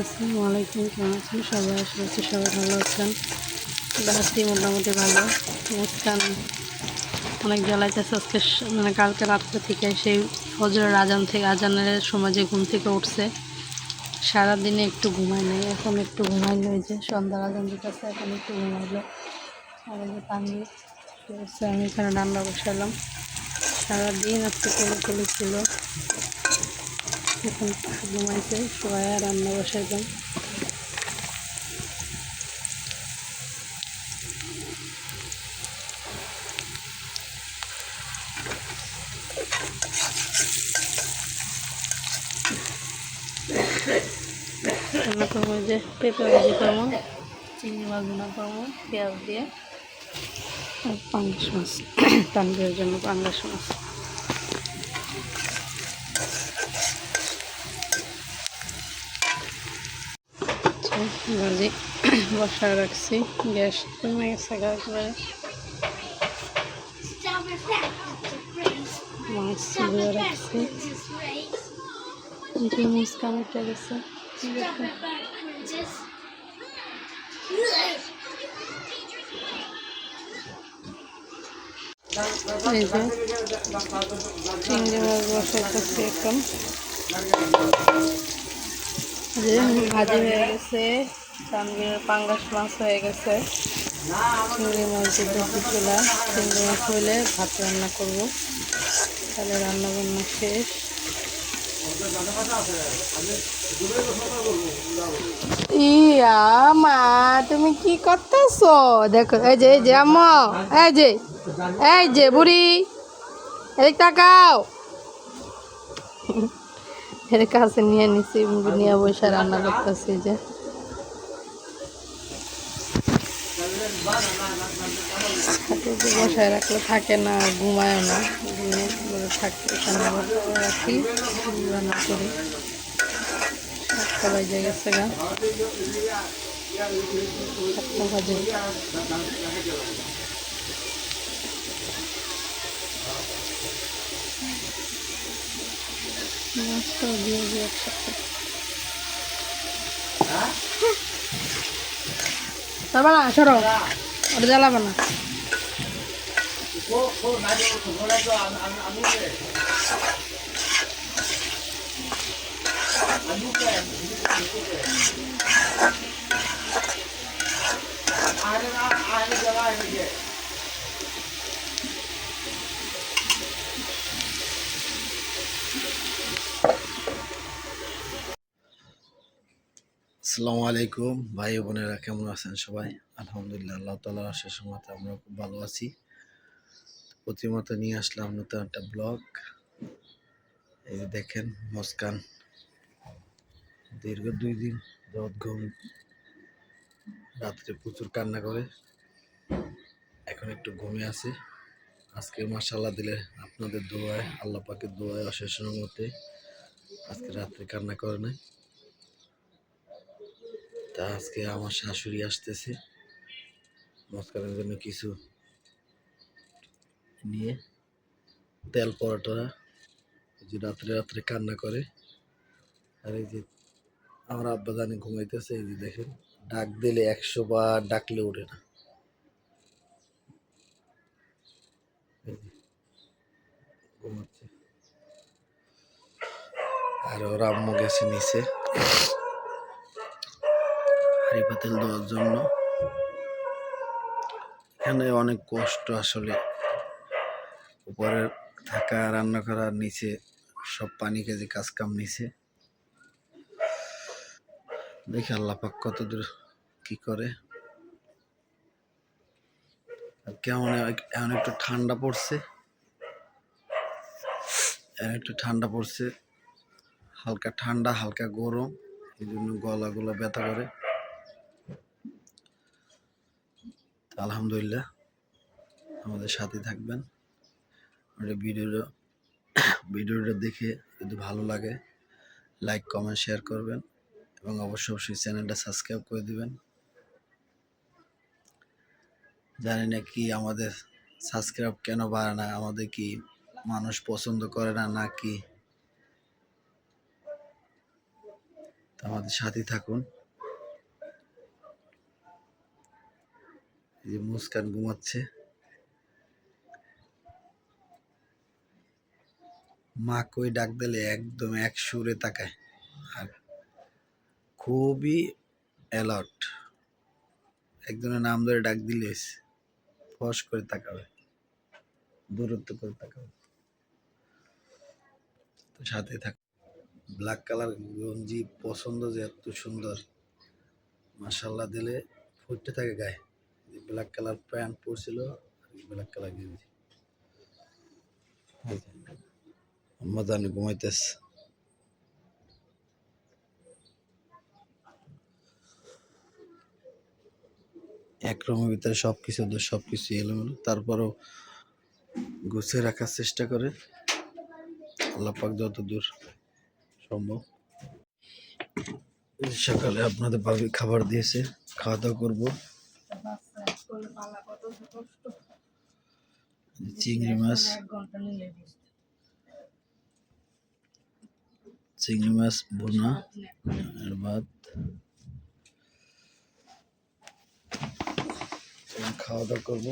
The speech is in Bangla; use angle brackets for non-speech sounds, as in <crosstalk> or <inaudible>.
আসসালামু আলাইকুম কেমন আছেন? সবাই আশা করছি সবাই ভালো আছেন। আছি মোটামুটি ভালো। মুস্কান অনেক জ্বালাইতেছে আজকে মানে কালকে রাত্রে থেকে সেই ফজরের আজান থেকে আজানের সময় যে ঘুম থেকে উঠছে, সারাদিনে একটু ঘুমায় নাই। এখন একটু ঘুমাইলো ওই যে সন্ধ্যার আজান দিতেছে, এখন একটু ঘুমাইলো। আর যে পানি আমি এখানে রান্না বসালাম। সারাদিন আজকে কোলে কোলে ছিল। এখন ঘুমাইছে সবাই রান্না বসাইলাম রান্না করব ওই যে পেঁপে ভাজি করব, চিংড়ি মাছ ভুনা করব, পেঁয়াজ দিয়ে, আর পাঙ্গাস মাছ <coughs> তানবির জন্য পাঙ্গাস মাছ। ভাজি বসা রাখছি। গ্যাস কমে গেছে গা একবারে মাছ ধুয়ে রাখছি। যে মুসকান উঠে গেছে। এই যে যে ভাজি হয়ে গেছে চানগিরের পাঙ্গাস মাছ হয়ে গেছে। চিংড়ি মাছ দিয়েছিলাম চিংড়ি মাছ হইলে ভাত রান্না করব। তাহলে রান্না বান্না শেষ। ইয়া মা, তুমি কি করতেছো? দেখো, এই যে এই যে, আম্মা, এই যে এই যে, বুড়ি, এদিক তাকাও। এর কাছে নিয়ে নিছি নিয়ে বসে রান্না করতেছি যে। বসায় রাখলে থাকে না ঘুমায় না। ঘুমিয়ে থাকে রাখি রান্না করি। সাতটা বাজে গেছে গা। সাতটা বাজে। মাছটাও দিয়ে দিই একসাথে। তারপর না সরো। ওটা জ্বালাবে না। আসসালামু আলাইকুম। ভাই বোনেরা কেমন আছেন সবাই? আলহামদুলিল্লাহ, আল্লাহ তালার আশেষ মতো আমরা খুব ভালো আছি। প্রতিমতো নিয়ে আসলাম নতুন একটা ব্লগ। এই যে দেখেন, মুস্কান। দীর্ঘ দুই দিন রোদ ঘুম, রাত্রে প্রচুর কান্না করে। এখন একটু ঘুমিয়ে আছে। আজকে মাসাল্লাহ দিলে আপনাদের দোয়ায়, আল্লাহ পাকের দোয়ায় অশেষ মতে আজকে রাত্রে কান্না করে নাই। তা আজকে আমার শাশুড়ি আসতেছে। মস্কারের জন্য কিছু নিয়ে তেল পরোটা যে রাত্রে রাত্রে কান্না করে। আর এই যে আমার আব্বা জানি ঘুমাইতেছে, এই যে দেখেন, ডাক দিলে একশো বার ডাকলে ওঠে না। ঘুমাচ্ছে। আর ওর আম্মু গেছে নিচে। হাঁড়ি পাতিল দেওয়ার জন্য। এখানে অনেক কষ্ট আসলে। উপরে থাকা, রান্না করার, নিচে সব পানি কেজি কাজ কাম নিচে দেখি আল্লাহ পাক কত দূর কি করে। কেমন এখন একটু ঠান্ডা পড়ছে। এখন একটু ঠান্ডা পড়ছে। হালকা ঠান্ডা, হালকা গরম। এই জন্য গলাগুলো ব্যথা করে তো আলহামদুলিল্লাহ আমাদের সাথে থাকবেন। এই ভিডিওটা ভিডিওটা দেখে যদি ভালো লাগে লাইক কমেন্ট শেয়ার করবেন এবং অবশ্যই অবশ্যই চ্যানেলটা সাবস্ক্রাইব করে দিবেন। জানি না কি আমাদের সাবস্ক্রাইব কেন বাড়ে না, আমাদের কি মানুষ পছন্দ করে না নাকি তো আমাদের সাথে থাকুন। যে মুস্কান ঘুমাচ্ছে। মা কই ডাক দিলে একদম এক সুরে তাকায়। আর খুবই অ্যালার্ট। একজনের নাম ধরে ডাক দিলে ফস করে তাকাবে, দূরত্ব করে তাকাবে। তো সাথে থাক। ব্ল্যাক কালার গঞ্জি পছন্দ যে এত সুন্দর। মাসাল্লাহ দিলে ফুটতে থাকে গায়ে। ব্ল্যাক কালার প্যান্ট পরছিল ব্ল্যাক কালার গেঞ্জি। আম্মা জানি ঘুমাইতেছে। এক রুমের ভিতরে সব কিছু সব কিছু এলোমেলো। তারপরও গুছিয়ে রাখার চেষ্টা করে। আল্লাহ পাক যত দূর সম্ভব। সকালে আপনাদের ভাবি খাবার দিয়েছে। খাওয়া দাওয়া করব। চিংড়ি মাছ। চিংড়ি মাছ বোনা আর ভাত। খাওয়া দাওয়া করব।